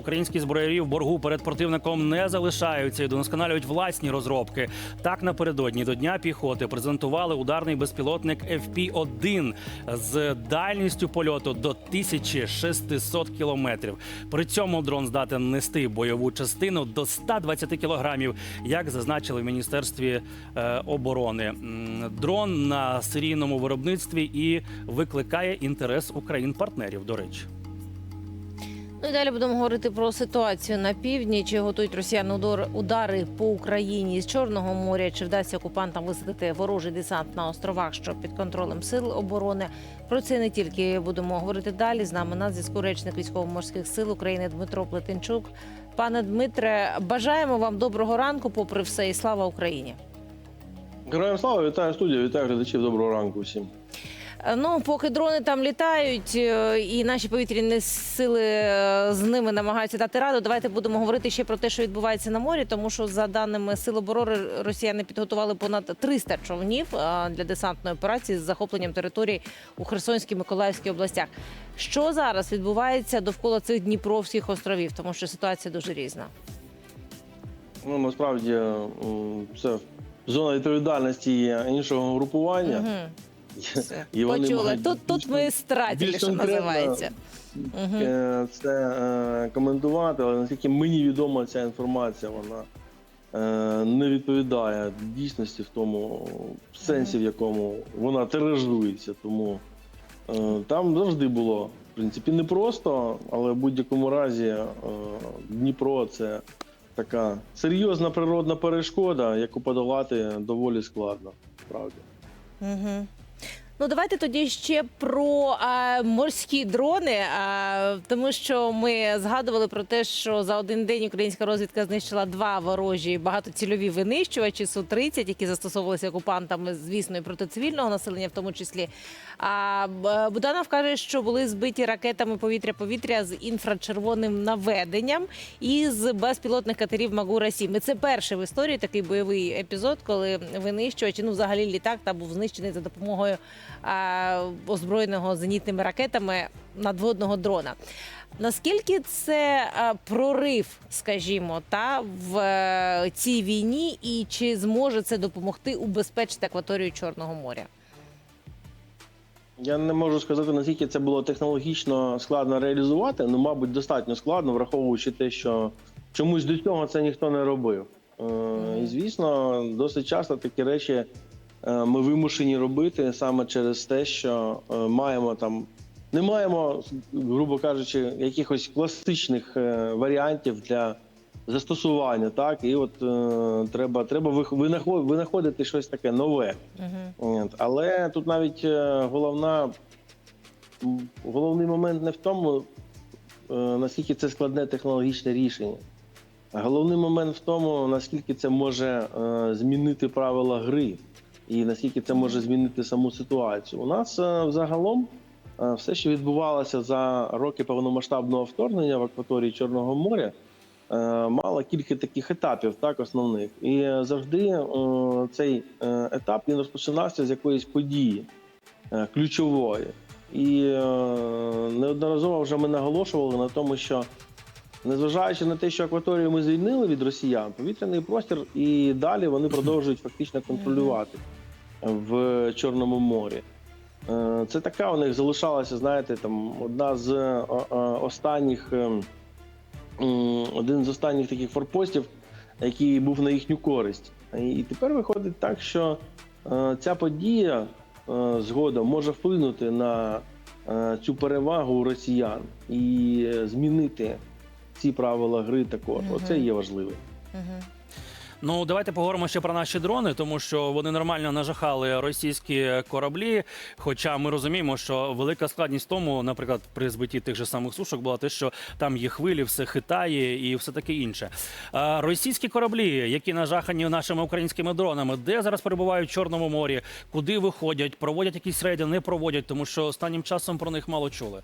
Українські зброярі в боргу перед противником не залишаються і досконалюють власні розробки. Так напередодні до дня піхоти презентували ударний безпілотник FP-1 з дальністю польоту до 1600 кілометрів. При цьому дрон здатен нести бойову частину до 120 кілограмів, як зазначили в міністерстві е, оборони. Дрон на серійному виробництві і викликає інтерес Україн-партнерів. До речі. Ну і далі будемо говорити про ситуацію на півдні. Чи готують росіяни удар- удари по Україні з Чорного моря? Чи вдасться окупантам висадити ворожий десант на островах, що під контролем сил оборони? Про це не тільки будемо говорити далі. З нами на зв'язку речник військово-морських сил України Дмитро Плетенчук. Пане Дмитре, бажаємо вам доброго ранку, попри все, і слава Україні. Героям слава, вітаю студію, вітаю глядачів. Доброго ранку всім. Е, Ну, поки дрони там літають, е, і наші повітряні сили е, з ними намагаються дати раду. Давайте будемо говорити ще про те, що відбувається на морі, тому що за даними сил оборони, росіяни підготували понад 300 човнів для десантної операції з захопленням територій у Херсонській Миколаївській областях. Що зараз відбувається довкола цих Дніпровських островів, тому що ситуація дуже різна. Ну насправді це зона відповідальності іншого групування. Мгм. Все. І вони Почули. мають Тут, тут ми стратили, що називається. Е, Це е, коментувати, але наскільки мені відома ця інформація, вона е, не відповідає дійсності в тому сенсі, в якому вона тиражується. Тому там завжди було, в принципі, непросто, але в будь-якому разі Дніпро це така серйозна природна перешкода, яку подолати доволі складно, справді. Угу. Ну, давайте тоді ще про а, морські дрони, а, тому що ми згадували про те, що за один день українська розвідка знищила два ворожі багатоцільові винищувачі Су-30, які застосовувалися окупантами, звісно, і проти цивільного населення, в тому числі. А Б- Буданов каже, що були збиті ракетами повітря-повітря з інфрачервоним наведенням і з безпілотних катерів Магура 7 І Це перший в історії такий бойовий епізод, коли винищувачі, ну взагалі літак та був знищений за допомогою озброєного зенітними ракетами надводного дрона. Наскільки це прорив, скажімо, та в е, цій війні, і чи зможе це допомогти убезпечити акваторію Чорного моря? Я не можу сказати, наскільки це було технологічно складно реалізувати. Ну, мабуть, достатньо складно, враховуючи те, що чомусь до цього це ніхто не робив. Е, І звісно, досить часто такі речі е, ми вимушені робити саме через те, що е, маємо там. Не маємо, грубо кажучи, якихось класичних е, варіантів для застосування, так і от е, треба, треба винаходити щось таке нове. Угу. От. Але тут навіть е, головна, головний момент не в тому, е, наскільки це складне технологічне рішення. А головний момент в тому, наскільки це може е, змінити правила гри і наскільки це може змінити саму ситуацію. У нас е, взагалом е, все, що відбувалося за роки повномасштабного вторгнення в акваторії Чорного моря, е, мало кілька таких етапів, так, основних. І завжди цей етап він розпочинався з якоїсь події ключової. І неодноразово вже ми наголошували на тому, що незважаючи на те, що акваторію ми звільнили від росіян, повітряний простір і далі вони продовжують фактично контролювати в Чорному морі. Е, Це така у них залишалася, знаєте, там одна з е, е, останніх, один з останніх таких форпостів, який був на їхню користь. І тепер виходить так, що ця подія згодом може вплинути на цю перевагу у росіян і змінити ці правила гри також. Мгм. Оце є важливо. Угу. Ну давайте поговоримо ще про наші дрони, тому що вони нормально нажахали російські кораблі. Хоча ми розуміємо, що велика складність в тому, наприклад, при збитті тих же самих сушок була те, що там є хвилі, все хитає і все таке інше. А російські кораблі, які нажахані нашими українськими дронами, де зараз перебувають в Чорному морі, куди виходять, проводять якісь рейди, не проводять, тому що останнім часом про них мало чули.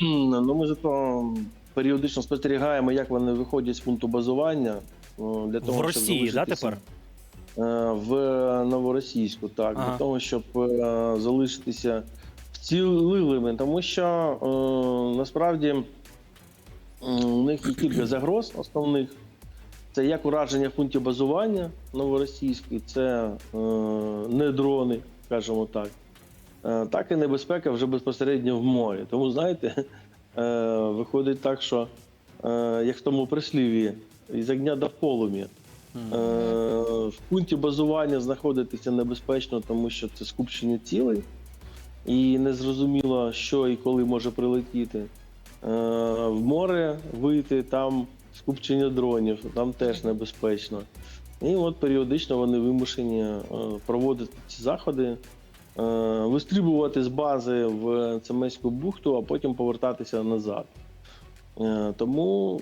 Ну ми зато періодично спостерігаємо, як вони виходять з пункту базування для того, в щоб Росії, да, тепер? Е, в новоросійську, так Ага. для того, щоб е, залишитися вцілилими, тому що е, насправді У них є кілька загроз основних. Це як ураження в пунктів базування новоросійської, це е, не дрони, скажімо так, е, так і небезпека вже безпосередньо в морі. Тому, знаєте, е, виходить так, що е, як в тому прислів'ї, із огня до полум'я. Е, в пункті базування знаходитися небезпечно, тому що це скупчення цілей, і незрозуміло, що і коли може прилетіти. Е, в море вийти там скупчення дронів, там теж небезпечно. І от періодично вони вимушені е, проводити ці заходи, е, вистрибувати з бази в Цемеську бухту, а потім повертатися назад. Е, Тому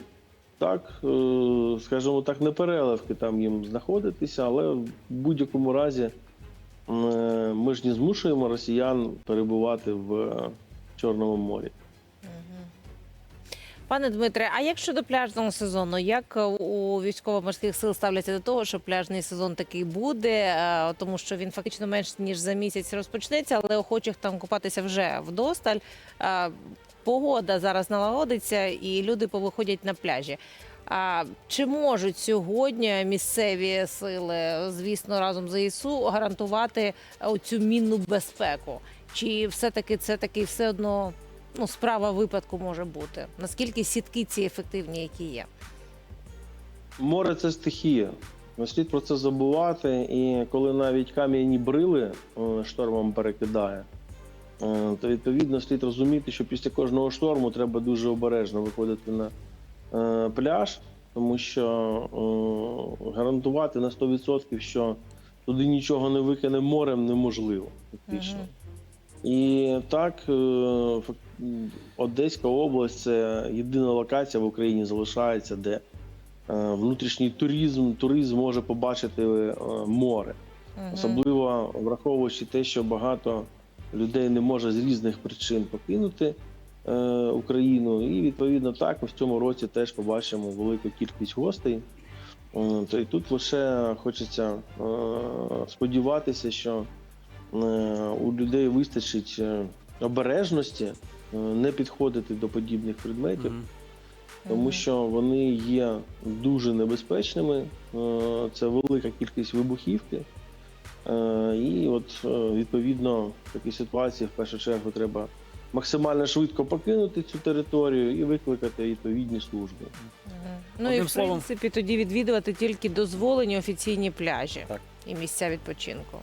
так, е, скажімо так, не переливки там їм знаходитися, але в будь-якому разі ми ж не змушуємо росіян перебувати в Чорному морі. Пане Дмитре, а як щодо пляжного сезону? Як е, у військово-морських сил ставляться до того, що пляжний сезон такий буде, е, тому що він фактично менш ніж за місяць розпочнеться, але охочих там купатися вже вдосталь. Е, Погода зараз налагодиться, і люди повиходять на пляжі. А чи можуть сьогодні місцеві сили, звісно, разом з ІСУ гарантувати цю мінну безпеку? Чи все-таки це таки все одно ну, справа випадку може бути? Наскільки сітки ці ефективні, які є? Море це стихія. Не слід про це забувати. І коли навіть кам'яні брили е, штормом перекидає, е, то відповідно слід розуміти, що після кожного шторму треба дуже обережно виходити на е, пляж, тому що гарантувати на 100%, що туди нічого не викине морем, неможливо. Фактично. І так, е, Одеська область це єдина локація в Україні залишається, де е, внутрішній туризм, туризм може побачити е, море. Особливо враховуючи те, що багато людей не може з різних причин покинути Україну. І відповідно так ми в цьому році теж побачимо велику кількість гостей. І тут лише хочеться сподіватися, що у людей вистачить е, обережності е, не підходити до подібних предметів Мгм. тому що вони є дуже небезпечними. Е, Це велика кількість вибухівки. Е, І от е, відповідно в такій ситуації в першу чергу треба максимально швидко покинути цю територію і викликати відповідні служби. Ну і в словом- принципі тоді відвідувати тільки дозволені офіційні пляжі Так. і місця відпочинку.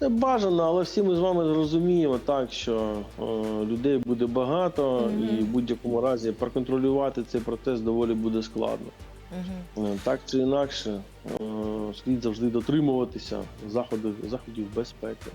Це бажано, але всі ми з вами зрозуміємо так, що е, людей буде багато, Мгм. і в будь-якому разі проконтролювати цей процес доволі буде складно. Mm -hmm. Так чи інакше, е, слід завжди дотримуватися заходів, заходів безпеки.